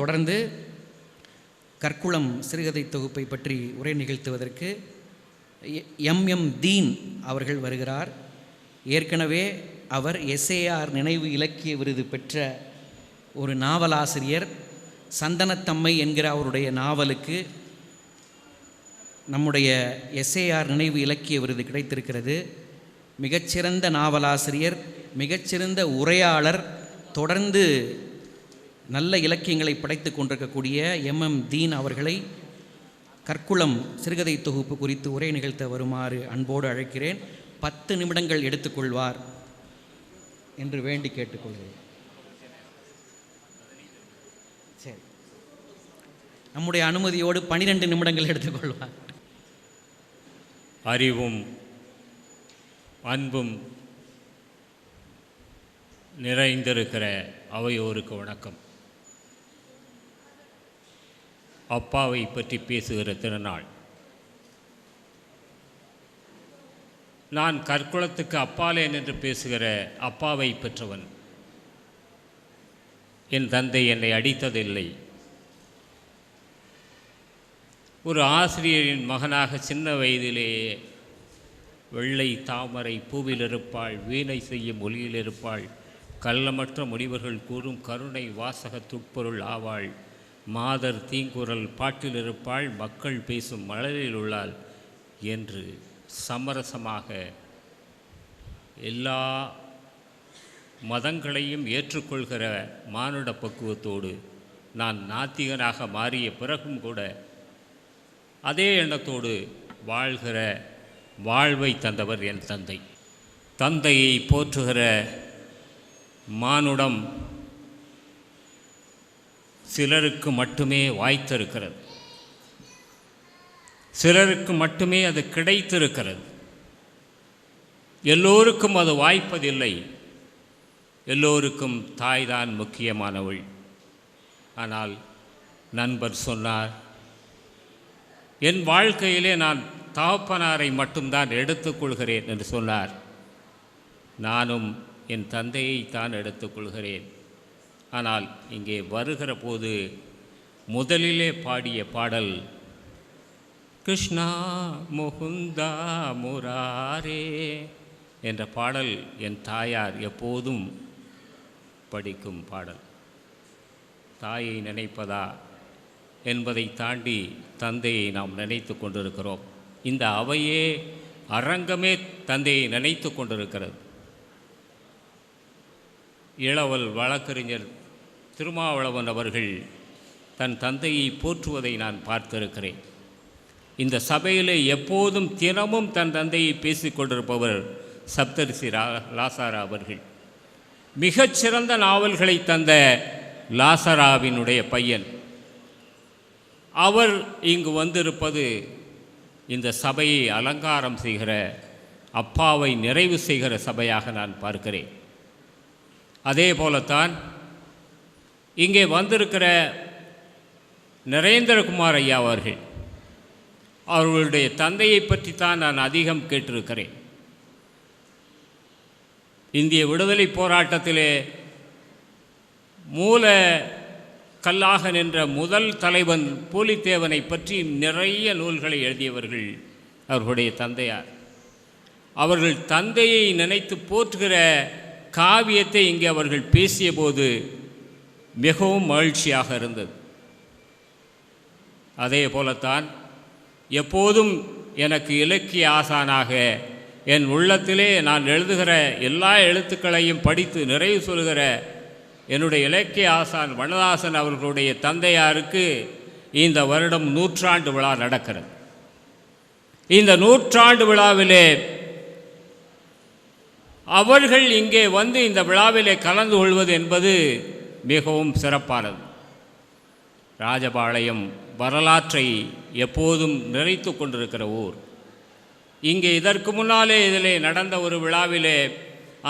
தொடர்ந்து கற்குளம் சிறுகதை தொகுப்பை பற்றி உரை நிகழ்த்துவதற்கு எம். எம். தீன் அவர்கள் வருகிறார். ஏற்கனவே அவர் எஸ்ஏஆர் நினைவு இலக்கிய விருது பெற்ற ஒரு நாவலாசிரியர் சந்தனத்தம்மை என்கிற அவருடைய நாவலுக்கு நம்முடைய எஸ்ஏஆர் நினைவு இலக்கிய விருது கிடைத்திருக்கிறது. மிகச்சிறந்த நாவலாசிரியர் மிகச்சிறந்த உரையாளர் தொடர்ந்து நல்ல இலக்கியங்களை படைத்து கொண்டிருக்கக்கூடிய எம். எம். தீன் அவர்களை கற்குளம் சிறுகதை தொகுப்பு குறித்து உரை நிகழ்த்த வருமாறு அன்போடு அழைக்கிறேன். பத்து நிமிடங்கள் எடுத்துக்கொள்வார் என்று வேண்டி கேட்டுக்கொள்கிறேன். சரி. நம்முடைய அனுமதியோடு பனிரெண்டு நிமிடங்கள் எடுத்துக்கொள்வார். அறிவும் அன்பும் நிறைந்திருக்கிற அவையோருக்கு வணக்கம். அப்பாவை பற்றி பேசுகிற திருநாள் நான் கற்குளத்துக்கு அப்பாலே நின்று பேசுகிற அப்பாவை பெற்றவன். என் தந்தை என்னை அடித்ததில்லை. ஒரு ஆசிரியரின் மகனாக சின்ன வயதிலேயே வெள்ளை தாமரை பூவில் இருப்பாள் வீணை செய்யும் ஒளியில் இருப்பாள் கள்ளமற்ற முனிவர்கள் கூறும் கருணை வாசக துட்பொருள் ஆவாள். மாதர் தீங்குரல் பாட்டில் இருப்பாள் மக்கள் பேசும் மலரில் உள்ளாள் என்று சமரசமாக எல்லா மதங்களையும் ஏற்றுக்கொள்கிற மானுட பக்குவத்தோடு நான் நாத்திகனாக மாறிய பிறகும் கூட அதே எண்ணத்தோடு வாழ்கிற வாழ்வை தந்தவர் என் தந்தை. தந்தையை போற்றுகிற மானுடம் சிலருக்கு மட்டுமே வாய்த்திருக்கிறது. சிலருக்கு மட்டுமே அது கிடைத்திருக்கிறது. எல்லோருக்கும் அது வாய்ப்பதில்லை. எல்லோருக்கும் தாய்தான் முக்கியமானவள். ஆனால் நண்பர் சொன்னார் என் வாழ்க்கையிலே நான் தகப்பனாரை மட்டும்தான் எடுத்துக்கொள்கிறேன் என்று சொன்னார். நானும் என் தந்தையை தான் எடுத்துக்கொள்கிறேன் ஆனால் இங்கே வருகிற போது முதலிலே பாடிய பாடல் கிருஷ்ணா முகுந்தா முராரே என்ற பாடல் என் தாயார் எப்போதும் படிக்கும் பாடல். தாயை நினைப்பதா என்பதை தாண்டி தந்தையை நாம் நினைத்து கொண்டிருக்கிறோம். இந்த அவையே அரங்கமே தந்தையை நினைத்து கொண்டிருக்கிறது. இளவல் வழக்கறிஞர் திருமாவளவன் அவர்கள் தன் தந்தையை போற்றுவதை நான் பார்த்திருக்கிறேன். இந்த சபையிலே எப்போதும் தினமும் தன் தந்தையை பேசிக்கொண்டிருப்பவர் சப்தரிசி ரா லாசாரா அவர்கள். மிகச்சிறந்த நாவல்களை தந்த லாசராவினுடைய பையன். அவர் இங்கு வந்திருப்பது இந்த சபையை அலங்காரம் செய்கிற அப்பாவை நிறைவு செய்கிற சபையாக நான் பார்க்கிறேன். அதே போலத்தான் இங்கே வந்திருக்கிற நரேந்திரகுமார் ஐயா அவர்கள் அவர்களுடைய தந்தையை பற்றி தான் நான் அதிகம் கேட்டிருக்கிறேன். இந்திய விடுதலை போராட்டத்திலே மூல கல்லாக நின்ற முதல் தலைவன் பூலித்தேவனை பற்றி நிறைய நூல்களை எழுதியவர்கள் அவர்களுடைய தந்தையார். அவர்கள் தந்தையை நினைத்து போற்றுகிற காவியத்தை இங்கே அவர்கள் பேசியபோது மிகவும் மகிழ்ச்சியாக இருந்தது. அதே போலத்தான் எப்போதும் எனக்கு இலக்கிய ஆசானாக என் உள்ளத்திலே நான் எழுதுகிற எல்லா எழுத்துக்களையும் படித்து நிறைவு சொல்கிற என்னுடைய இலக்கிய ஆசான் வனதாசன் அவர்களுடைய தந்தையாருக்கு இந்த வருடம் நூற்றாண்டு விழா நடக்கிறது. இந்த நூற்றாண்டு விழாவிலே அவர்கள் இங்கே வந்து இந்த விழாவிலே கலந்து கொள்வது என்பது மிகவும் சிறப்பானது. ராஜபாளையம் வரலாற்றை எப்போதும் நிறைத்து கொண்டிருக்கிற ஊர். இங்கே இதற்கு முன்னாலே இதிலே நடந்த ஒரு விழாவிலே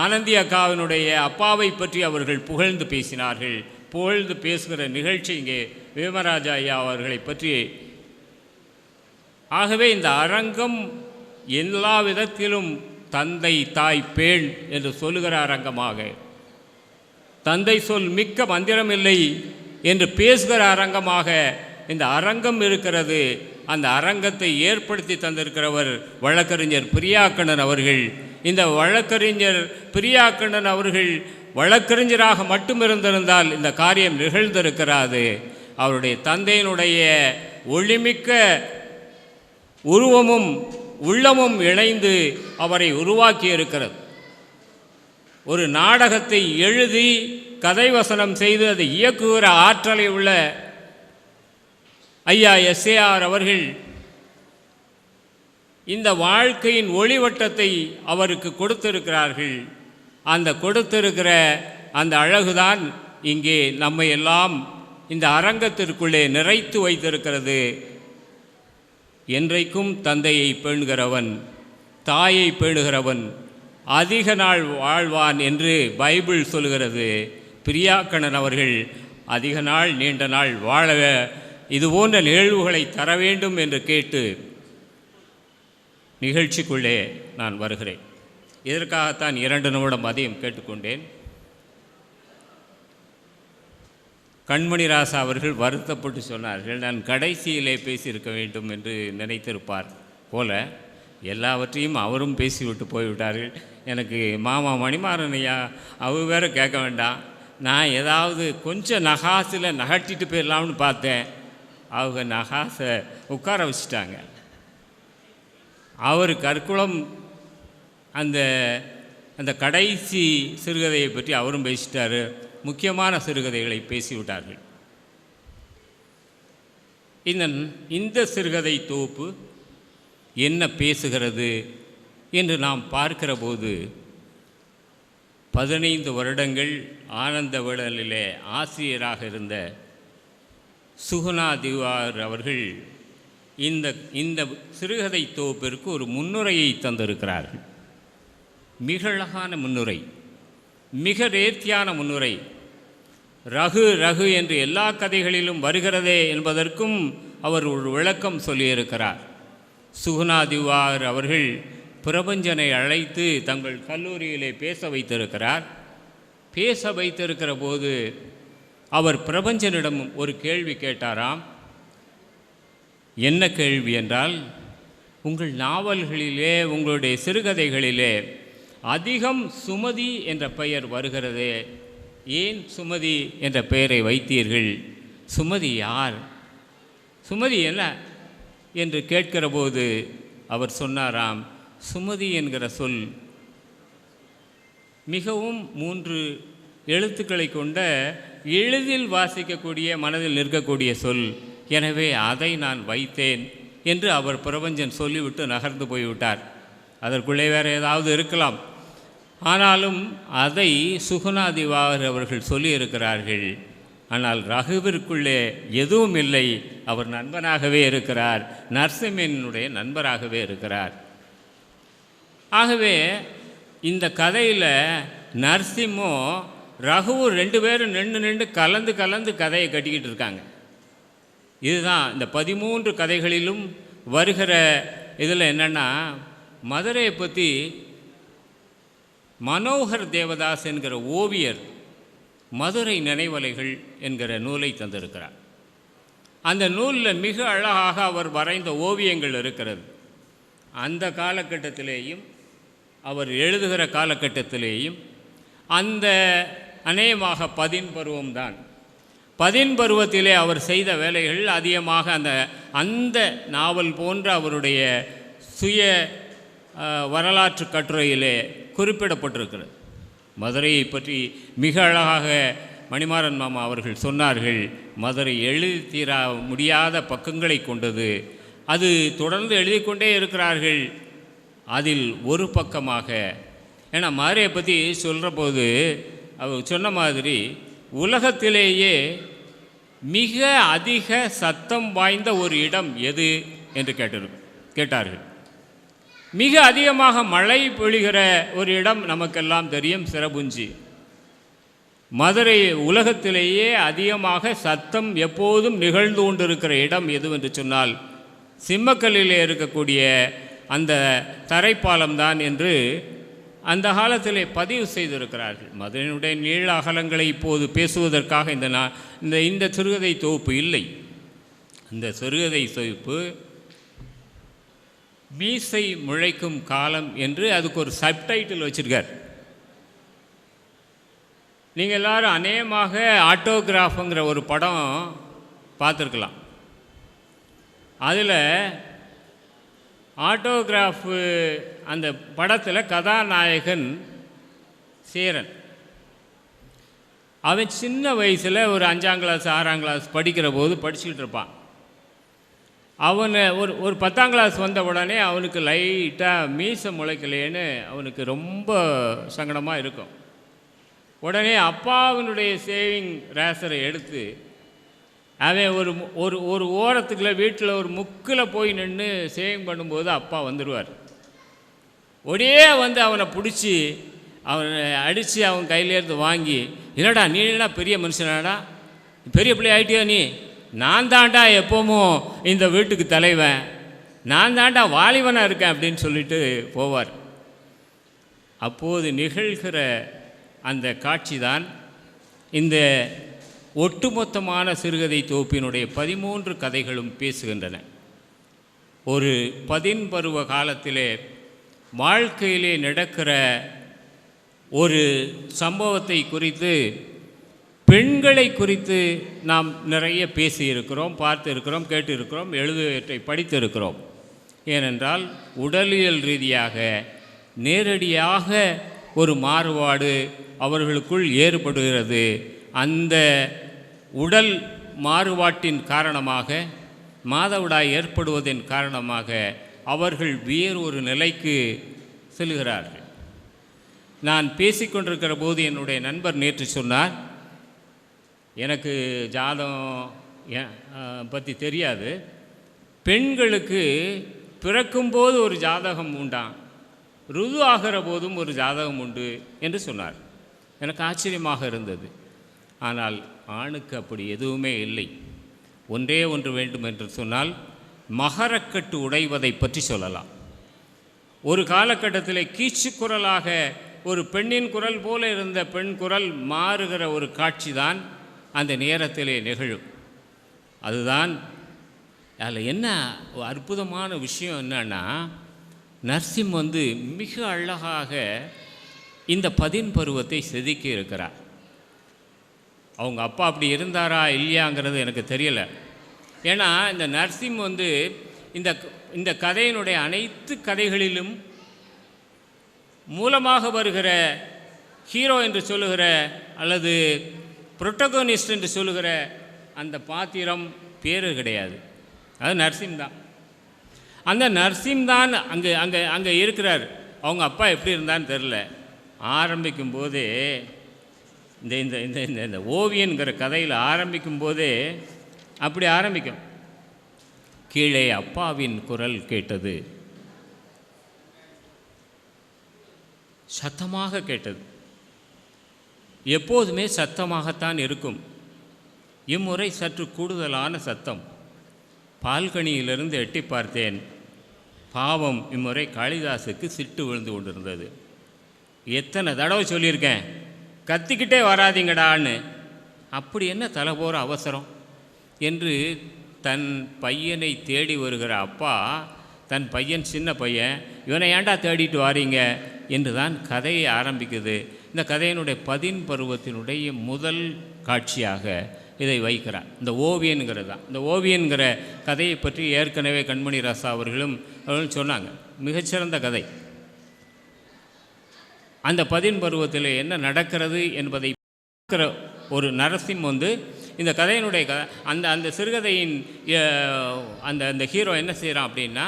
ஆனந்தி அக்காவினுடைய அப்பாவை பற்றி அவர்கள் புகழ்ந்து பேசினார்கள். புகழ்ந்து பேசுகிற நிகழ்ச்சி இங்கே விமராஜா ஐயா அவர்களை பற்றி. ஆகவே இந்த அரங்கம் எல்லா விதத்திலும் தந்தை தாய் பேண் என்று சொல்லுகிற அரங்கமாக. தந்தை சொல் மிக்க மந்திரமில்லை என்று பேசுகிற அரங்கமாக இந்த அரங்கம் இருக்கிறது. அந்த அரங்கத்தை ஏற்படுத்தி தந்திருக்கிறவர் வழக்கறிஞர் பிரியாக்கண்ணன் அவர்கள். இந்த வழக்கறிஞர் பிரியாக்கண்ணன் அவர்கள் வழக்கறிஞராக மட்டும் இருந்திருந்தால் இந்த காரியம் நிகழ்ந்திருக்கிறாது. அவருடைய தந்தையினுடைய ஒளிமிக்க உருவமும் உள்ளமும் இணைந்து அவரை உருவாக்கி இருக்கிறது ஒரு நாடகத்தை எழுதி கதை வசனம் செய்து அதை இயக்குகிற ஆற்றலை உள்ள ஐயா எஸ்ஏஆர் அவர்கள் இந்த வாழ்க்கையின் ஒளிவட்டத்தை அவருக்கு கொடுத்திருக்கிறார்கள். அந்த கொடுத்திருக்கிற அந்த அழகுதான் இங்கே நம்மை எல்லாம் இந்த அரங்கத்திற்குள்ளே நிறைத்து வைத்திருக்கிறது. என்றைக்கும் தந்தையை பேணுகிறவன் தாயை பேணுகிறவன் அதிக நாள் வாழ்வான் என்று பைபிள் சொல்கிறது பிரியாக்கணன் அவர்கள் அதிக நாள் நீண்ட நாள் வாழ இதுபோன்ற நிகழ்வுகளை தர வேண்டும் என்று கேட்டு நிகழ்ச்சிக்குள்ளே நான் வருகிறேன். இதற்காகத்தான் இரண்டு நிமிடம் அதையும் கேட்டுக்கொண்டேன். கண்மணி ராசா அவர்கள் வருத்தப்பட்டு சொன்னார்கள் நான் கடைசியிலே பேசியிருக்க வேண்டும் என்று நினைத்திருப்பார் போல. எல்லாவற்றையும் அவரும் பேசிவிட்டு போய்விட்டார்கள். எனக்கு மாமா மணிமாறன் ஐயா அவர் வேற கேட்க வேண்டாம். நான் ஏதாவது கொஞ்சம் நகாசில் நகட்டிட்டு போயிடலாம்னு பார்த்தேன். அவங்க நகாசை உட்கார வச்சுட்டாங்க. அவர் கற்குளம் அந்த அந்த கடைசி சிறுகதையை பற்றி அவரும் பேசிட்டார். முக்கியமான சிறுகதைகளை பேசிவிட்டார்கள். இந்த இந்த சிறுகதை தொகுப்பு என்ன பேசுகிறது என்று நாம் பார்க்கிறபோது பதினைந்து வருடங்கள் ஆனந்த விடலிலே ஆசிரியராக இருந்த சுகுணா திவார் அவர்கள் இந்த இந்த சிறுகதை தொகுப்பிற்கு ஒரு முன்னுரையை தந்திருக்கிறார்கள். மிக அழகான முன்னுரை மிக நேர்த்தியான முன்னுரை. ரகு ரகு என்று எல்லா கதைகளிலும் வருகிறதே என்பதற்கும் அவர் ஒரு விளக்கம் சொல்லியிருக்கிறார். சுகுணா திவார் அவர்கள் பிரபஞ்சனை அழைத்து தங்கள் கல்லூரியிலே பேச வைத்திருக்கிறார். பேச வைத்திருக்கிற போது அவர் பிரபஞ்சனிடம் ஒரு கேள்வி கேட்டாராம். என்ன கேள்வி என்றால் உங்கள் நாவல்களிலே உங்களுடைய சிறுகதைகளிலே அதிகம் சுமதி என்ற பெயர் வருகிறதே. ஏன் சுமதி என்ற பெயரை வைத்தீர்கள்? சுமதி யார்? சுமதி என்ன? என்று கேட்கிறபோது அவர் சொன்னாராம் சுமதி என்கிற சொல் மிகவும் மூன்று எழுத்துக்களை கொண்ட எளிதில் வாசிக்கக்கூடிய மனதில் நிற்கக்கூடிய சொல். எனவே அதை நான் வைத்தேன் என்று அவர் பிரபஞ்சன் சொல்லிவிட்டு நகர்ந்து போய்விட்டார். அதற்குள்ளே வேறு ஏதாவது இருக்கலாம். ஆனாலும் அதை சுகுணாதிவாகர் அவர்கள் சொல்லியிருக்கிறார்கள். ஆனால் ரகுவிற்குள்ளே எதுவும் இல்லை. அவர் நண்பனாகவே இருக்கிறார். நரசிம்மனுடைய நண்பராகவே இருக்கிறார். ஆகவே இந்த கதையில் நரசிம்மும் ரகுவும் ரெண்டு பேரும் நின்று நின்று கலந்து கலந்து கதையை கட்டிக்கிட்டு இருக்காங்க. இதுதான் இந்த பதிமூன்று கதைகளிலும் வருகிற இதில் என்னென்னா மதுரையை பற்றி மனோகர் தேவதாஸ் என்கிற ஓவியர் மதுரை நினைவலைகள் என்கிற நூலை தந்திருக்கிறார். அந்த நூலில் மிக அழகாக அவர் வரைந்த ஓவியங்கள் இருக்கிறது. அந்த காலகட்டத்திலேயும் அவர் எழுதுகிற காலகட்டத்திலேயும் அந்த அநேகமாக பதின் பருவம்தான் பதின் பருவத்திலே அவர் செய்த வேலைகள் அதிகமாக அந்த அந்த நாவல் போன்ற அவருடைய சுய வரலாற்று கட்டுரையிலே குறிப்பிடப்பட்டிருக்கிறது. மதுரையை பற்றி மிக அழகாக மணிமாறன் மாமா அவர்கள் சொன்னார்கள். மதுரை எழுதி தீரா முடியாத பக்கங்களை கொண்டது. அது தொடர்ந்து எழுதி கொண்டே இருக்கிறார்கள். அதில் ஒரு பக்கமாக. ஏன்னா மதுரையை பற்றி சொல்கிற போது அவர் சொன்ன மாதிரி உலகத்திலேயே மிக அதிக சத்தம் வாய்ந்த ஒரு இடம் எது? என்று கேட்டிரு கேட்டார்கள். மிக அதிகமாக மழை பொழிகிற ஒரு இடம் நமக்கெல்லாம் தெரியும் சிறபுஞ்சி மதுரை உலகத்திலேயே அதிகமாக சத்தம் எப்போதும் நிகழ்ந்து கொண்டிருக்கிற இடம் எதுவென்று சொன்னால் சிம்மக்கல்லிலே இருக்கக்கூடிய அந்த தரைப்பாலம்தான் என்று அந்த காலத்திலே பதிவு செய்திருக்கிறார்கள். மதுரையினுடைய நீள அகலங்களை இப்போது பேசுவதற்காக இந்த நா இந்த இந்த சிறுகதை தொகுப்பு இல்லை. இந்த சிறுகதை தொகுப்பு மீசை முளைக்கும் காலம் என்று அதுக்கு ஒரு சப்டைட்டில் வச்சுருக்கார். நீங்கள் எல்லாரும் அநேகமாக ஆட்டோகிராஃபுங்கிற ஒரு படம் பார்த்துருக்கலாம். அதில் ஆட்டோகிராஃபு அந்த படத்தில் கதாநாயகன் சேரன். அவன் சின்ன வயசில் ஒரு அஞ்சாம் கிளாஸ் ஆறாம் கிளாஸ் படிக்கிற போது படிச்சுக்கிட்டு இருப்பான். அவனை ஒரு ஒரு பத்தாம் கிளாஸ் வந்த உடனே அவனுக்கு லைட்டாக மீசை முளைக்கலையேன்னு அவனுக்கு ரொம்ப சங்கடமாக இருக்கும். உடனே அப்பாவினுடைய சேவிங் ரேசரை எடுத்து அவன் ஒரு ஒரு ஒரு ஓரத்துக்குள்ள வீட்டில் ஒரு முக்கில் போய் நின்று சேவிங் பண்ணும்போது அப்பா வந்துடுவார் ஒரே வந்து அவனை பிடிச்சி அவனை அடித்து அவன் கையிலேருந்து வாங்கி என்னடா நீ என்ன பெரிய மனுஷனாடா? பெரிய பிள்ளை ஆகிட்டியா நீ? நான் தாண்டா எப்பவும் இந்த வீட்டுக்கு தலைவன். நான் தாண்டா வாலிபனாக இருக்கேன் அப்படின்னு சொல்லிட்டு போவார். அப்போது நிகழ்கிற அந்த காட்சி தான் இந்த ஒட்டுமொத்தமான சிறுகதை தொகுப்பினுடைய பதிமூன்று கதைகளும் பேசுகின்றன. ஒரு பதின்பருவ காலத்திலே வாழ்க்கையிலே நடக்கிற ஒரு சம்பவத்தை குறித்து பெண்களை குறித்து நாம் நிறைய பேசியிருக்கிறோம் பார்த்து இருக்கிறோம் கேட்டு இருக்கிறோம் எழுதுவற்றை படித்திருக்கிறோம். ஏனென்றால் உடலியல் ரீதியாக நேரடியாக ஒரு மாறுபாடு அவர்களுக்குள் ஏற்படுகிறது. அந்த உடல் மாறுபாட்டின் காரணமாக மாதவிடாய் ஏற்படுவதன் காரணமாக அவர்கள் வேறு ஒரு நிலைக்கு செல்கிறார்கள். நான் பேசிக்கொண்டிருக்கிற போது என்னுடைய நண்பர் நேற்று சொன்னார் எனக்கு ஜாதகம் பற்றி தெரியாது. பெண்களுக்கு பிறக்கும்போது ஒரு ஜாதகம் உண்டாம் ருது ஆகிற போதும் ஒரு ஜாதகம் உண்டு என்று சொன்னார். எனக்கு ஆச்சரியமாக இருந்தது. ஆனால் ஆணுக்கு அப்படி எதுவுமே இல்லை. ஒன்றே ஒன்று வேண்டும் என்று சொன்னால் மகரக்கட்டு உடைவதை பற்றி சொல்லலாம். ஒரு காலகட்டத்தில் கீச்சு குரலாக ஒரு பெண்ணின் குரல் போல இருந்த பெண் குரல் மாறுகிற ஒரு காட்சி தான் அந்த நேரத்திலே நிகழும். அதுதான் அதில் என்ன அற்புதமான விஷயம் என்னன்னா நர்சிம் வந்து மிக அழகாக இந்த பதின் பருவத்தை செதுக்கி இருக்கிறார். அவங்க அப்பா அப்படி இருந்தாரா இல்லையாங்கிறது எனக்கு தெரியலை. ஏன்னா இந்த நர்சிம் வந்து இந்த இந்த கதையினுடைய அனைத்து கதைகளிலும் மூலமாக வருகிற ஹீரோ என்று சொல்லுகிற அல்லது புரொட்டகோனிஸ்ட் என்று சொல்லுகிற அந்த பாத்திரம் பேரு கிடையாது. அது நர்சிம் தான். அந்த நர்சிம் தான் அங்கே அங்கே அங்கே இருக்கிறார். அவங்க அப்பா எப்படி இருந்தான்னு தெரில ஆரம்பிக்கும் போதே இந்த இந்த இந்த இந்த இந்த ஓவியன்கிற கதையில் ஆரம்பிக்கும் போதே அப்படி ஆரம்பிக்கும். கீழே அப்பாவின் குரல் கேட்டது. சத்தமாக கேட்டது. எப்போதுமே சத்தமாகத்தான் இருக்கும். இம்முறை சற்று கூடுதலான சத்தம். பால்கனியிலிருந்து எட்டி பார்த்தேன். பாவம் இம்முறை காளிதாசுக்கு சிட்டு விழுந்து கொண்டிருந்தது. எத்தனை தடவை சொல்லியிருக்கேன் கத்திக்கிட்டே வராதீங்கடான்னு. அப்படி என்ன தலை போகிற அவசரம்? என்று தன் பையனை தேடி வருகிற அப்பா தன் பையன் சின்ன பையன் இவனை ஏன்டா தேடிட்டு வாரீங்க? என்று தான் கதையை ஆரம்பிக்குது. இந்த கதையினுடைய பதின் பருவத்தினுடைய முதல் காட்சியாக இதை வைக்கிறார். இந்த ஓவியன்கிறது தான். இந்த ஓவியன்கிற கதையை பற்றி ஏற்கனவே கண்மணி ராசா அவர்களும் அவர்களும் சொன்னாங்க. மிகச்சிறந்த கதை. அந்த பதின் பருவத்தில் என்ன நடக்கிறது என்பதை பார்க்கிற ஒரு நரசிம் வந்து இந்த கதையினுடைய க அந்த அந்த சிறுகதையின் அந்த அந்த ஹீரோ என்ன செய்கிறான் அப்படின்னா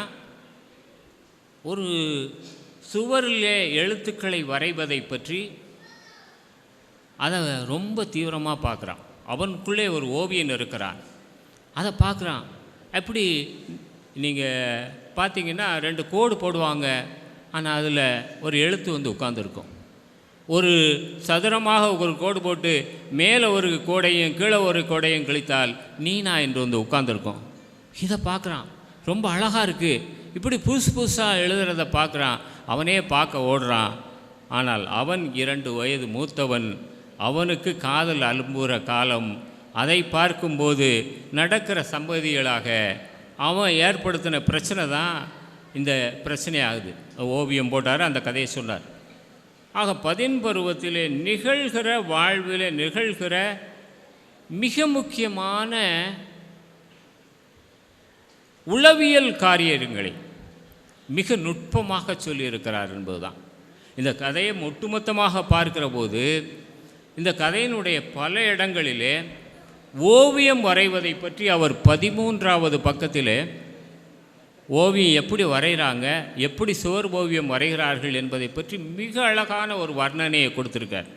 ஒரு சுவரிலே எழுத்துக்களை வரைவதை பற்றி அதை ரொம்ப தீவிரமாக பார்க்குறான். அவனுக்குள்ளே ஒரு ஓவியன் இருக்கிறான். அதை பார்க்குறான். எப்படி நீங்கள் பார்த்தீங்கன்னா ரெண்டு கோடு போடுவாங்க. ஆனால் அதில் ஒரு எழுத்து வந்து உட்காந்துருக்கும் ஒரு சதுரமாக ஒரு கோடு போட்டு மேலே ஒரு கோடையும் கீழே ஒரு கோடையும் கழித்தால் நீனா என்று வந்து உட்காந்துருக்கும் இதை பார்க்குறான். ரொம்ப அழகாக இருக்குது இப்படி புதுசு புதுசாக எழுதுறத பார்க்குறான். அவனே பார்க்க ஓடுறான். ஆனால் அவன் இரண்டு வயது மூத்தவன். அவனுக்கு காதல் அலும்புற காலம். அதை பார்க்கும்போது நடக்கிற சம்பதிகளாக அவன் ஏற்படுத்தின பிரச்சனை தான் இந்த பிரச்சனை ஆகுது. ஓவியம் போட்டார் அந்த கதையை சொன்னார். ஆக பதின் பருவத்திலே நிகழ்கிற வாழ்வில் நிகழ்கிற மிக முக்கியமான உளவியல் காரியங்களை மிக நுட்பமாக சொல்லியிருக்கிறார் என்பதுதான். இந்த கதையை ஒட்டுமொத்தமாக பார்க்கிற போது இந்த கதையினுடைய பல இடங்களிலே ஓவியம் வரைவதை பற்றி அவர் பதிமூன்றாவது பக்கத்தில் ஓவியம் எப்படி வரைகிறாங்க எப்படி சுவர் ஓவியம் வரைகிறார்கள் என்பதை பற்றி மிக அழகான ஒரு வர்ணனையை கொடுத்துருக்கார்.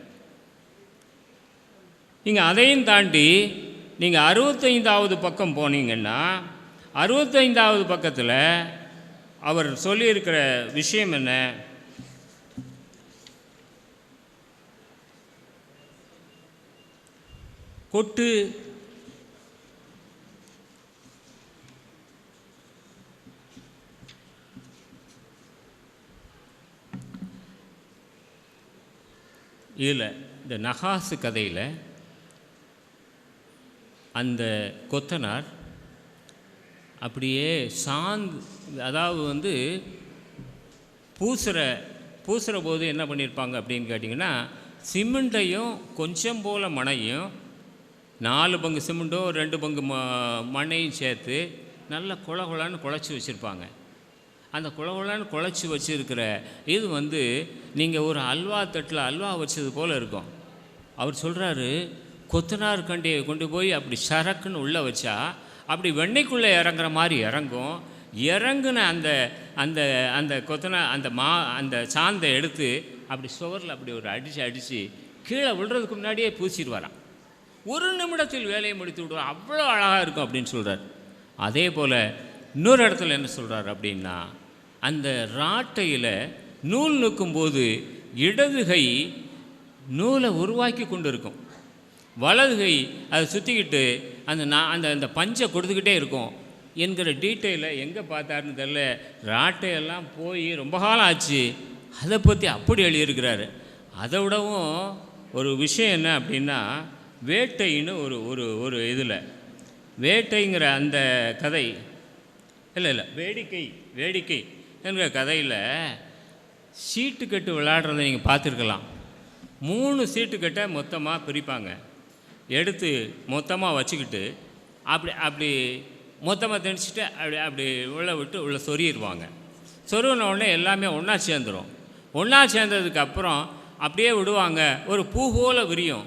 நீங்கள் அதையும் தாண்டி நீங்கள் அறுபத்தைந்தாவது பக்கம் போனீங்கன்னா அறுபத்தைந்தாவது பக்கத்தில் அவர் சொல்லியிருக்கிற விஷயம் என்ன? கொட்டு. இதில் இந்த நகாசு கதையில் அந்த கொத்தனார் அப்படியே சாந்த் அதாவது வந்து பூசுகிற பூசுகிற போது என்ன பண்ணியிருப்பாங்க அப்படின்னு கேட்டிங்கன்னா சிமெண்ட்டையும் கொஞ்சம் போல் மணையும் நாலு பங்கு சிமெண்ட்டும் ரெண்டு பங்கு ம மண்ணையும் சேர்த்து நல்லா குள குளன்னு குழச்சி வச்சுருப்பாங்க. அந்த குளகுளான்னு குழச்சி வச்சுருக்கிற இது வந்து நீங்கள் ஒரு அல்வா தட்டில் அல்வா வச்சது போல் இருக்கும். அவர் சொல்கிறாரு கொத்தனார் கண்டியை கொண்டு போய் அப்படி சரக்குன்னு உள்ளே வச்சா அப்படி வெண்ணெய்க்குள்ளே இறங்குற மாதிரி இறங்கும். இறங்குன அந்த அந்த அந்த கொத்தனா அந்த மா அந்த சாந்தை எடுத்து அப்படி சுவரில் அப்படி ஒரு அடித்து அடித்து கீழே விழுறதுக்கு முன்னாடியே பூசிடுவாராம். ஒரு நிமிடத்தில் வேலையை முடித்து விடுவார். அவ்வளோ அழகாக இருக்கும் அப்படின்னு சொல்கிறார் அதே போல் இன்னொரு இடத்துல என்ன சொல்கிறார் அப்படின்னா அந்த ராட்டையில் நூல் நுக்கும்போது இடது கை நூலை உருவாக்கி கொண்டு இருக்கும் வலது கை அதை சுற்றிக்கிட்டு அந்த நான் அந்த அந்த பஞ்சை கொடுத்துக்கிட்டே இருக்கும் என்கிற டீட்டெயிலை எங்கே பார்த்தாருன்னு தெரில ராட்டையெல்லாம் போய் ரொம்ப காலம் ஆச்சு. அதை பற்றி அப்படி எழுதியிருக்கிறாரு. அதை விடவும் ஒரு விஷயம் என்ன அப்படின்னா வேட்டைன்னு ஒரு ஒரு ஒரு இதில். வேட்டைங்கிற அந்த கதை இல்லை இல்லை வேடிக்கை வேடிக்கை என்கிற கதையில் சீட்டு கட்டு விளையாடுறதை நீங்கள் பார்த்துருக்கலாம். மூணு சீட்டு கட்டை மொத்தமாக பிரிப்பாங்க. எடுத்து மொத்தமாக வச்சுக்கிட்டு அப்படி அப்படி மொத்தமாக திணிச்சிட்டு அப்படி அப்படி உள்ளே விட்டு உள்ளே சொருகிடுவாங்க சொருகின உடனே எல்லாமே ஒன்றா சேர்ந்துடும் ஒன்றா சேர்ந்ததுக்கு அப்புறம் அப்படியே விடுவாங்க. ஒரு பூ போல விரியும்.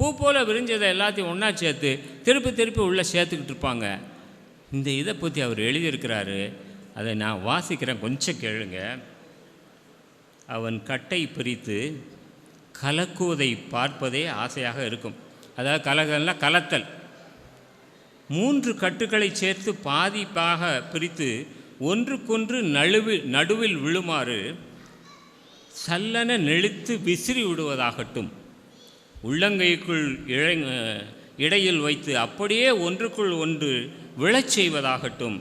பூ போல் விரிஞ்சதை எல்லாத்தையும் ஒன்றா சேர்த்து திருப்பி திருப்பி உள்ளே சேர்த்துக்கிட்டு இருப்பாங்க. இந்த இதை பற்றி அவர் எழுதியிருக்கிறாரு. அதை நான் வாசிக்கிறேன். கொஞ்சம் கேளுங்க. அவன் கட்டை பிரித்து கலக்குவதை பார்ப்பதே ஆசையாக இருக்கும். அதாவது கலகல்னா கலத்தல். மூன்று கட்டுகளை சேர்த்து பாதிப்பாக பிரித்து ஒன்றுக்கொன்று நழுவில் நடுவில் விழுமாறு சல்லன நெளித்து விசிறி விடுவதாகட்டும். உள்ளங்கைக்குள் இழை இடையில் வைத்து அப்படியே ஒன்றுக்குள் ஒன்று விழச் செய்வதாகட்டும்.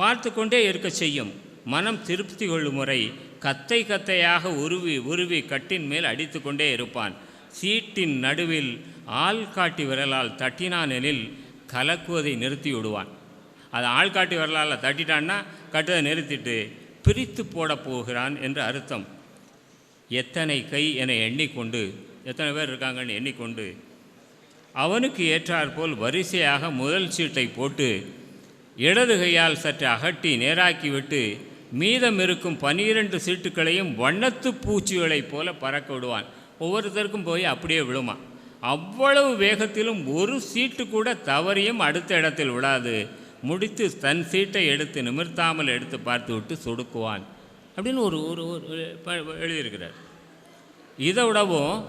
பார்த்து கொண்டே இருக்க செய்யும். மனம் திருப்தி கொள்ளும் முறை கத்தை கத்தையாக உருவி உருவி கட்டின் மேல் அடித்து கொண்டே இருப்பான். சீட்டின் நடுவில் ஆள்காட்டி விரலால் தட்டினான் எனில் கலக்குவதை நிறுத்தி விடுவான். அது ஆள்காட்டி விரலால் தட்டிட்டான்னா கட்டுவதை நிறுத்திட்டு பிரித்து போடப் போகிறான் என்று அர்த்தம். எத்தனை கை என எண்ணிக்கொண்டு எத்தனை பேர் இருக்காங்கன்னு எண்ணிக்கொண்டு அவனுக்கு ஏற்றாற்போல் வரிசையாக முதல் சீட்டை போட்டு இடது கையால் சற்று அகட்டி நேராக்கிவிட்டு மீதம் இருக்கும் பனிரெண்டு சீட்டுகளையும் வண்ணத்து பூச்சிகளைப் போல பறக்க விடுவான். ஒவ்வொருத்தருக்கும் போய் அப்படியே விழுமா. அவ்வளவு வேகத்திலும் ஒரு சீட்டு கூட தவறியும் அடுத்த இடத்தில் விடாது முடித்து தன் சீட்டை எடுத்து நிமிர்த்தாமல் எடுத்து பார்த்து விட்டு சொடுக்குவான். அப்படின்னு ஒரு ஒரு ஒரு ப- எழுதியிருக்கிறார். இதை விடவும்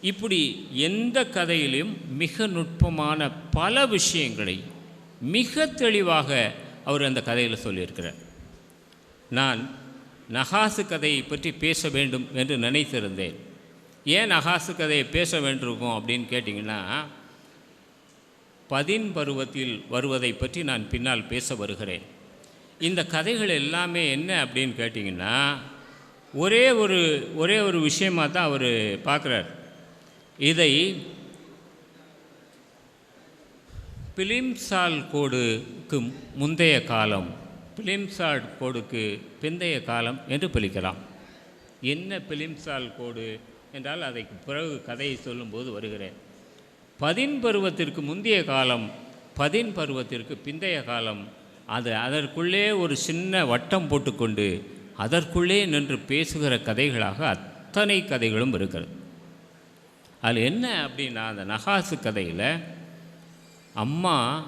இப்படி எந்த கதையிலும் மிக நுட்பமான பல விஷயங்களை மிக தெளிவாக அவர் அந்த கதையில் சொல்லியிருக்கிறார். நான் நகாசு கதையை பற்றி பேச வேண்டும் என்று நினைத்திருந்தேன். ஏன் நகாசு கதையை பேச வேண்டியிருக்கோம் அப்படின்னு கேட்டிங்கன்னா பதின் பருவத்தில் வருவதை பற்றி நான் பின்னால் பேச வருகிறேன். இந்த கதைகள் எல்லாமே என்ன அப்படின்னு கேட்டிங்கன்னா ஒரே ஒரு ஒரே ஒரு விஷயமாக தான் அவர் பார்க்குறார். இதை பிலிம்சால் கோடுக்கு முந்தைய காலம் பிலிம்சால் கோடுக்கு பிந்தைய காலம் என்று பிரிக்கலாம். என்ன பிலிம்சால் கோடு என்றால் அதை பிறகு கதையை சொல்லும்போது வருகிறேன். பதின் பருவத்திற்கு முந்தைய காலம் பதின் பருவத்திற்கு பிந்தைய காலம் அது அதற்குள்ளே ஒரு சின்ன வட்டம் போட்டுக்கொண்டு அதற்குள்ளே நின்று பேசுகிற கதைகளாக அத்தனை கதைகளும் இருக்கிறது. அதில் என்ன அப்படின்னா அந்த நகாசு கதையில் அம்மா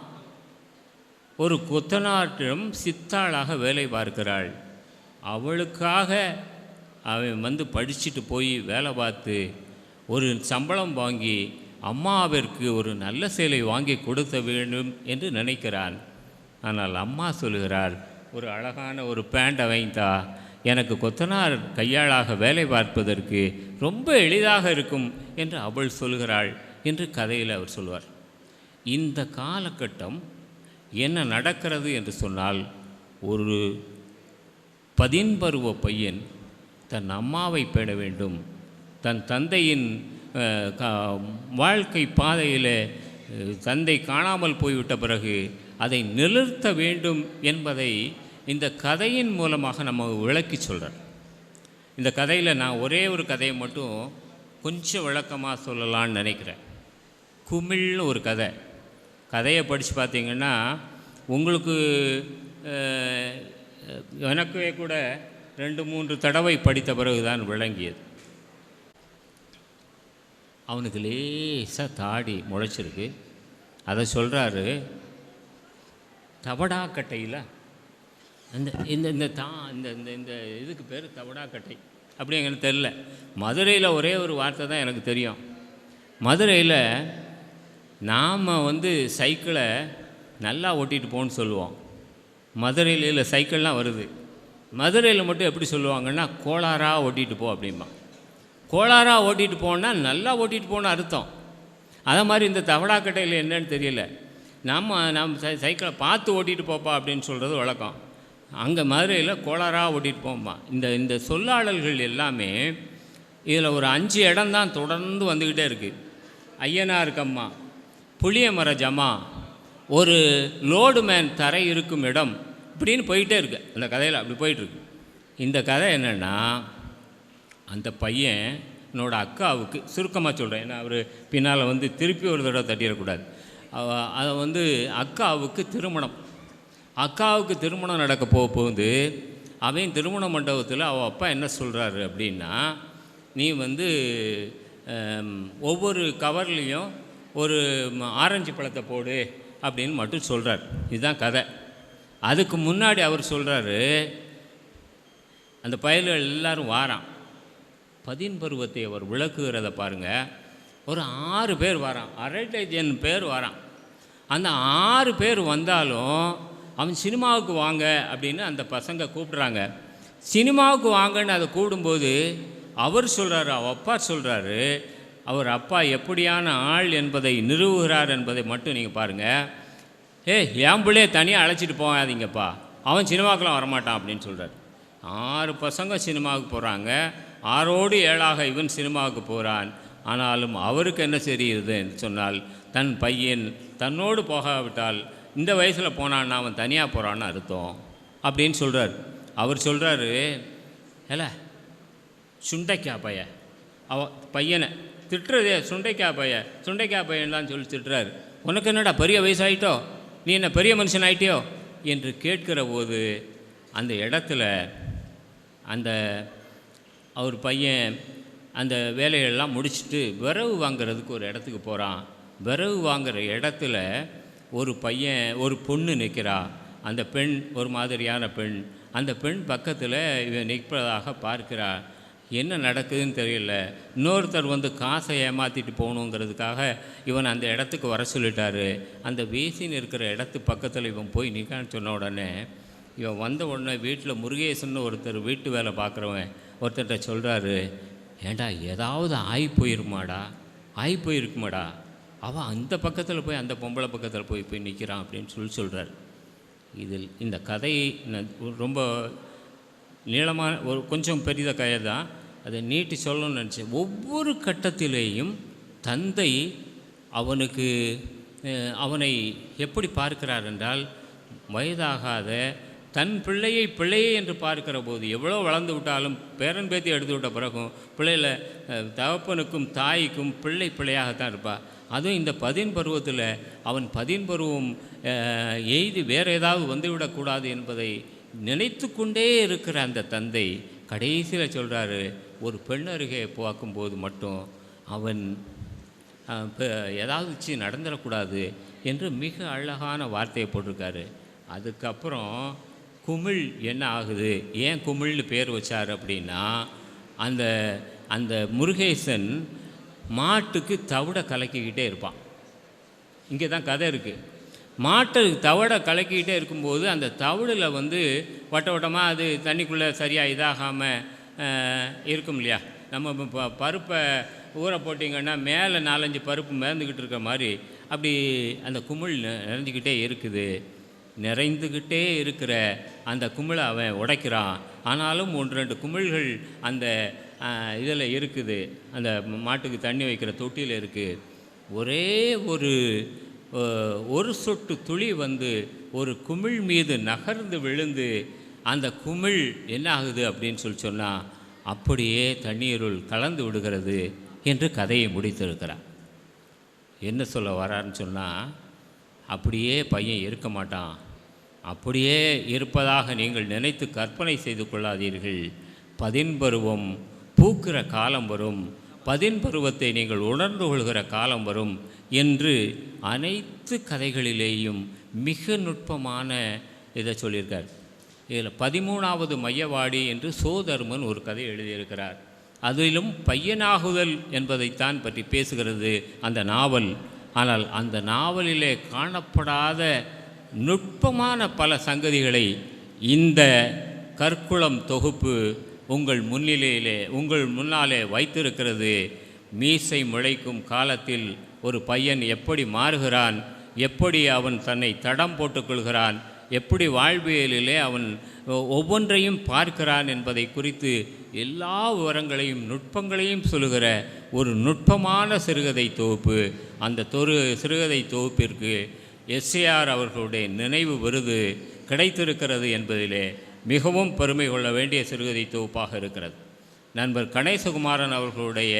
ஒரு கொத்தனாரிடம் சித்தாளாக வேலை பார்க்கிறாள். அவளுக்காக அவன் வந்து படிச்சுட்டு போய் வேலை பார்த்து ஒரு சம்பளம் வாங்கி அம்மாவிற்கு ஒரு நல்ல சேலை வாங்கி கொடுக்க வேண்டும் என்று நினைக்கிறான். ஆனால் அம்மா சொல்லுகிறார் ஒரு அழகான ஒரு பேண்டை வைத்தா எனக்கு கொத்தனார் கையாளாக வேலை பார்ப்பதற்கு ரொம்ப எளிதாக இருக்கும் என்று அவள் சொல்கிறாள் என்று கதையில் அவர் சொல்வார். இந்த காலகட்டம் என்ன நடக்கிறது என்று சொன்னால் ஒரு பதின்பருவ பையன் தன் அம்மாவை பேண வேண்டும். தன் தந்தையின் கா- வாழ்க்கை பாதையில் தந்தை காணாமல் போய்விட்ட பிறகு அதை நிலர்த்த வேண்டும் என்பதை இந்த கதையின் மூலமாக நம்ம விளக்கி சொல்கிறார் இந்த கதையில் நான் ஒரே ஒரு கதையை மட்டும் கொஞ்சம் விளக்கமாக சொல்லலான்னு நினைக்கிறேன். குமிழ்னு ஒரு கதை. கதையை படித்து பார்த்தீங்கன்னா உங்களுக்கு எனக்கே கூட ரெண்டு மூன்று தடவை படித்த பிறகு தான் விளங்கியது. அவனுக்கு லேசாக தாடி முளைச்சிருக்கு. அதை சொல்கிறாரு தவடாக்கட்டையில் இந்த இந்த இந்த தா இந்த இந்த இந்த இதுக்கு பேர் தவடாக்கட்டை. அப்படி எனக்கு தெரில மதுரையில் ஒரே ஒரு வார்த்தை தான் எனக்கு தெரியும். மதுரையில் நாம் வந்து சைக்கிளை நல்லா ஓட்டிகிட்டு போன்னு சொல்லுவோம். மதுரையில் இல்லை சைக்கிள்லாம் வருது. மதுரையில் மட்டும் எப்படி சொல்லுவாங்கன்னா கோளாராக ஓட்டிகிட்டு போ அப்படிம்பா கோளாராக ஓட்டிகிட்டு போனால் நல்லா ஓட்டிகிட்டு போன அர்த்தம். அதை மாதிரி இந்த தவடாக்கட்டையில் என்னன்னு தெரியல. நம்ம நம்ம சை சைக்கிளை பார்த்து ஓட்டிகிட்டு போப்பா அப்படின்னு சொல்கிறது வழக்கம். அங்கே மதுரையில் கோளாராக ஓட்டிகிட்டு போம்பா. இந்த இந்த சொல்லாடல்கள் எல்லாமே இதில் ஒரு அஞ்சு இடம் தான் தொடர்ந்து வந்துக்கிட்டே இருக்குது ஐயனார் கம்மா புளிய மர ஜமா ஒரு லோடு மேன் தரை இருக்கும் இடம் இப்படின்னு போயிட்டே இருக்கு. அந்த கதையில் அப்படி போயிட்டுருக்கு இந்த கதை என்னென்னா அந்த பையன் அக்காவுக்கு சுருக்கமாக சொல்கிறேன் ஏன்னா அவர் பின்னால் வந்து திருப்பி ஒரு தடவை தட்டிடக்கூடாது. அதை வந்து அக்காவுக்கு திருமணம். அக்காவுக்கு திருமணம் நடக்க போக போகுது. அவன் திருமண மண்டபத்தில் அவள் அப்பா என்ன சொல்கிறாரு அப்படின்னா நீ வந்து ஒவ்வொரு கவர்லேயும் ஒரு ஆரஞ்சு பழத்தை போடு அப்படின்னு மட்டும் சொல்கிறார் இதுதான் கதை. அதுக்கு முன்னாடி அவர் சொல்கிறாரு அந்த பயல்கள் எல்லாரும் வாரான் பதின் பருவத்தை அவர் விளக்குகிறத பாருங்கள் ஒரு ஆறு பேர் வரான். அரட்டஜன் பேர் வரான். அந்த ஆறு பேர் வந்தாலும் அவன் சினிமாவுக்கு வாங்க அப்படின்னு அந்த பசங்க கூப்பிட்றாங்க. சினிமாவுக்கு வாங்கன்னு அதை கூப்பிடும்போது அவர் சொல்கிறாரு அவ அப்பா சொல்கிறாரு அவர் அப்பா எப்படியான ஆள் என்பதை நிறுவுகிறார் என்பதை மட்டும் நீங்கள் பாருங்கள் ஏ என் பிள்ளைய தனியாக அழைச்சிட்டு போகாதீங்கப்பா. அவன் சினிமாக்கெலாம் வரமாட்டான் அப்படின்னு சொல்கிறார் ஆறு பசங்க சினிமாவுக்கு போகிறாங்க ஆறோடு ஏழாக இவன் சினிமாவுக்கு போகிறான் ஆனாலும் அவருக்கு என்ன தெரியுது என்று சொன்னால் தன் பையன் தன்னோடு போகாவிட்டால் இந்த வயசில் போனான்னா அவன் தனியாக போகிறான்னு அர்த்தம். அப்படின்னு சொல்கிறார் அவர் சொல்கிறாரு ஏல சுண்டைக்கா பைய. அவ பையனை திட்டுறதே சுண்டைக்கா பைய சுண்டைக்கா பையன் தான் சொல்லி திட்டுறாரு. உனக்கு என்னடா பெரிய வயசாயிட்டோ? நீ என்ன பெரிய மனுஷன் ஆயிட்டியோ? என்று கேட்கிற போது அந்த இடத்துல அந்த அவர் பையன் அந்த வேலையெல்லாம் முடிச்சுட்டு விரவு வாங்குறதுக்கு ஒரு இடத்துக்கு போகிறான் விரவு வாங்குகிற இடத்துல ஒரு பையன் ஒரு பொண்ணு நிற்கிறா அந்த பெண் ஒரு மாதிரியான பெண். அந்த பெண் பக்கத்தில் இவன் நிற்பதாக பார்க்கிறா. என்ன நடக்குதுன்னு தெரியல. இன்னொருத்தர் வந்து காசை ஏமாற்றிட்டு போகணுங்கிறதுக்காக இவன் அந்த இடத்துக்கு வர சொல்லிட்டாரு. அந்த வீசின்னு இருக்கிற இடத்து பக்கத்தில் இவன் போய் நிற்கான்னு சொன்ன உடனே இவன் வந்த உடனே வீட்டில் முருகேசன் ஒருத்தர் வீட்டு வேலை பார்க்குறவன் ஒருத்தர்கிட்ட சொல்கிறாரு ஏண்டா ஏதாவது ஆகி போயிருமாடா? ஆகி போயிருக்குமாடா? அவன் அந்த பக்கத்தில் போய் அந்த பொம்பளை பக்கத்தில் போய் போய் நிற்கிறான் அப்படின்னு சொல்லி சொல்கிறார் இதில் இந்த கதை ரொம்ப நீளமான ஒரு கொஞ்சம் பெரிய கதை தான் அதை நீட்டி சொல்லணும்னு நினச்சேன். ஒவ்வொரு கட்டத்திலேயும் தந்தை அவனுக்கு அவனை எப்படி பார்க்கிறார் என்றால் வயதாகாத தன் பிள்ளையை பிள்ளையே என்று பார்க்கிற போது எவ்வளோ வளர்ந்து விட்டாலும் பேரன் பேத்தி எடுத்து விட்ட பிறகும் பிள்ளையில் தகப்பனுக்கும் தாய்க்கும் பிள்ளை பிள்ளையாகத்தான் இருப்பாள் அதுவும் இந்த பதின் பருவத்தில் அவன் பதின் பருவம் எய்து வேறு ஏதாவது வந்துவிடக்கூடாது என்பதை நினைத்து கொண்டே இருக்கிற அந்த தந்தை கடைசியில் சொல்கிறாரு ஒரு பெண் அருகே போக்கும்போது மட்டும் அவன் இப்போ ஏதாவது வச்சு நடந்துடக்கூடாது என்று மிக அழகான வார்த்தையை போட்டிருக்காரு. அதுக்கப்புறம் குமிழ் என்ன ஆகுது? ஏன் குமிழ்னு பேர் வச்சார் அப்படின்னா அந்த அந்த முருகேசன் மாட்டுக்கு தவிட கலக்கிக்கிட்டே இருப்பான். இங்கே தான் கதை இருக்குது மாட்டை தவிட கலக்கிக்கிட்டே இருக்கும்போது அந்த தவிடில் வந்து வட்ட வட்டமாக அது தண்ணிக்குள்ளே சரியாக இதாகாமல் இருக்கும் இல்லையா? நம்ம இப்போ ப பருப்பை ஊற போட்டிங்கன்னா மேலே நாலஞ்சு பருப்பு மிதந்துக்கிட்டு இருக்க மாதிரி அப்படி அந்த குமிழ் நெ- நிறைஞ்சிக்கிட்டே இருக்குது. நிறைந்துக்கிட்டே இருக்கிற அந்த குமிழை அவன் உடைக்கிறான். ஆனாலும் ஒன்று ரெண்டு குமிழ்கள் அந்த இதில் இருக்குது. அந்த மாட்டுக்கு தண்ணி வைக்கிற தொட்டியில் இருக்குது ஒரே ஒரு ஒரு சொட்டு துளி வந்து ஒரு குமிழ் மீது நகர்ந்து விழுந்து அந்த குமிழ் என்ன ஆகுது அப்படின்னு சொல்லி சொன்னால் அப்படியே தண்ணீருள் கலந்து விடுகிறது என்று கதையை முடித்திருக்கிறார் என்ன சொல்ல வராருன்னு சொன்னால் அப்படியே பையன் இருக்க மாட்டான். அப்படியே இருப்பதாக நீங்கள் நினைத்து கற்பனை செய்து கொள்ளாதீர்கள். பதின்பருவம் பூக்கிற காலம் வரும். பதின்பருவத்தை நீங்கள் உணர்ந்து கொள்கிற காலம் வரும் என்று அனைத்து கதைகளிலேயும் மிக நுட்பமான இதை சொல்லியிருக்கார். இதில் பதிமூணாவது மையவாடி என்று சோதர்மன் ஒரு கதை எழுதியிருக்கிறார். அதிலும் பையனாகுதல் என்பதைத்தான் பற்றி பேசுகிறது அந்த நாவல். ஆனால் அந்த நாவலிலே காணப்படாத நுட்பமான பல சங்கதிகளை இந்த கற்குளம் தொகுப்பு உங்கள் முன்னிலையிலே உங்கள் முன்னாலே வைத்திருக்கிறது. மீசை முளைக்கும் காலத்தில் ஒரு பையன் எப்படி மாறுகிறான்? எப்படி அவன் தன்னை தடம் போட்டுக்கொள்கிறான் எப்படி வாழ்வியலிலே அவன் ஒவ்வொன்றையும் பார்க்கிறான் என்பதை குறித்து எல்லா விவரங்களையும் நுட்பங்களையும் சொல்லுகிற ஒரு நுட்பமான சிறுகதை தொகுப்பு. அந்த தொரு சிறுகதை தொகுப்பிற்கு எஸ்ஏஆர் அவர்களுடைய நினைவு விருது கிடைத்திருக்கிறது என்பதிலே மிகவும் பெருமை கொள்ள வேண்டிய சிறுகதை தொகுப்பாக இருக்கிறது. நண்பர் கணேசகுமாரன் அவர்களுடைய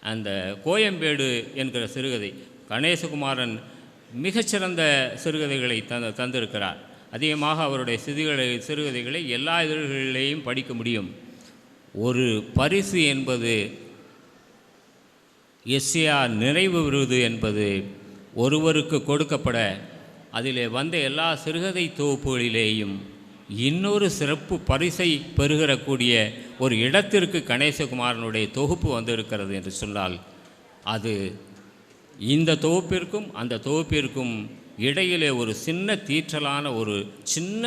அந்த கோயம்பேடு என்கிற சிறுகதை கணேசகுமாரன் மிகச்சிறந்த சிறுகதைகளை தந்த தந்திருக்கிறார். அதிகமாக அவருடைய சிறுகளை சிறுகதைகளை எல்லா இதழ்களிலேயும் படிக்க முடியும். ஒரு பரிசு என்பது எஸ்ஏஆர் நினைவு விருது என்பது ஒருவருக்கு கொடுக்கப்பட அதிலே வந்த எல்லா சிறுகதை தொகுப்புகளிலேயும் இன்னொரு சிறப்பு பரிசை பெறுகிறக்கூடிய ஒரு இடத்திற்கு கணேசகுமாரனுடைய தொகுப்பு வந்திருக்கிறது என்று சொன்னால் அது இந்த தொகுப்பிற்கும் அந்த தொகுப்பிற்கும் இடையிலே ஒரு சின்ன தீற்றலான ஒரு சின்ன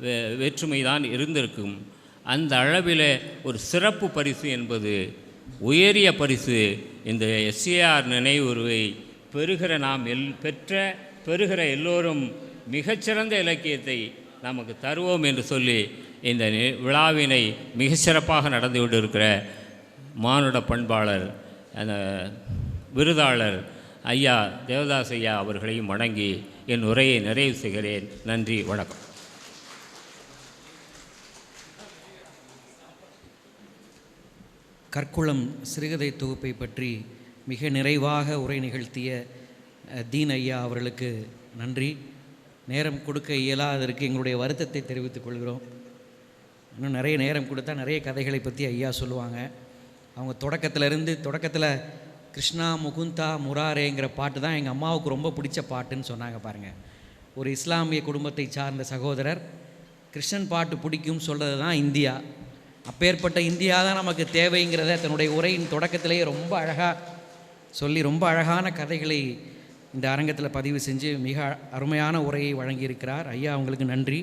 வே- வேற்றுமை தான் இருந்திருக்கும். அந்த அளவில் ஒரு சிறப்பு பரிசு என்பது உயரிய பரிசு இந்த எஸ்ஏஆர் நினைவுருவை பெறுகிற நாம் எல் பெற்ற பெறுகிற எல்லோரும் மிகச்சிறந்த இலக்கியத்தை நமக்கு தருவோம் என்று சொல்லி இந்த நி- விழாவினை மிகச்சிறப்பாக நடந்து கொண்டிருக்கிற மானுட பண்பாளர் அந்த விருதாளர் ஐயா தேவதாஸ் ஐயா அவர்களையும் வணங்கி என் உரையை நிறைவு செய்கிறேன். நன்றி வணக்கம். கற்குளம் சிறுகதை தொகுப்பை பற்றி மிக நிறைவாக உரை நிகழ்த்திய தீன் ஐயா அவர்களுக்கு நன்றி. நேரம் கொடுக்க இயலாததற்கு எங்களுடைய வருத்தத்தை தெரிவித்துக் கொள்கிறோம். இன்னும் நிறைய நேரம் கொடுத்தா நிறைய கதைகளை பற்றி ஐயா சொல்லுவாங்க. அவங்க தொடக்கத்துல இருந்து தொடக்கத்தில் கிருஷ்ணா முகுந்தா முராரேங்கிற பாட்டு தான் எங்கள் அம்மாவுக்கு ரொம்ப பிடிச்ச பாட்டுன்னு சொன்னாங்க பாருங்கள் ஒரு இஸ்லாமிய குடும்பத்தை சார்ந்த சகோதரர் கிருஷ்ணன் பாட்டு பிடிக்கும் சொல்கிறது தான் இந்தியா. அப்பேற்பட்ட இந்தியா தான் நமக்கு தேவைங்கிறத தன்னுடைய உரையின் தொடக்கத்திலேயே ரொம்ப அழகாக சொல்லி ரொம்ப அழகான கதைகளை இந்த அரங்கத்தில் பதிவு செஞ்சு மிக அருமையான உரையை வழங்கியிருக்கிறார். ஐயா அவங்களுக்கு நன்றி.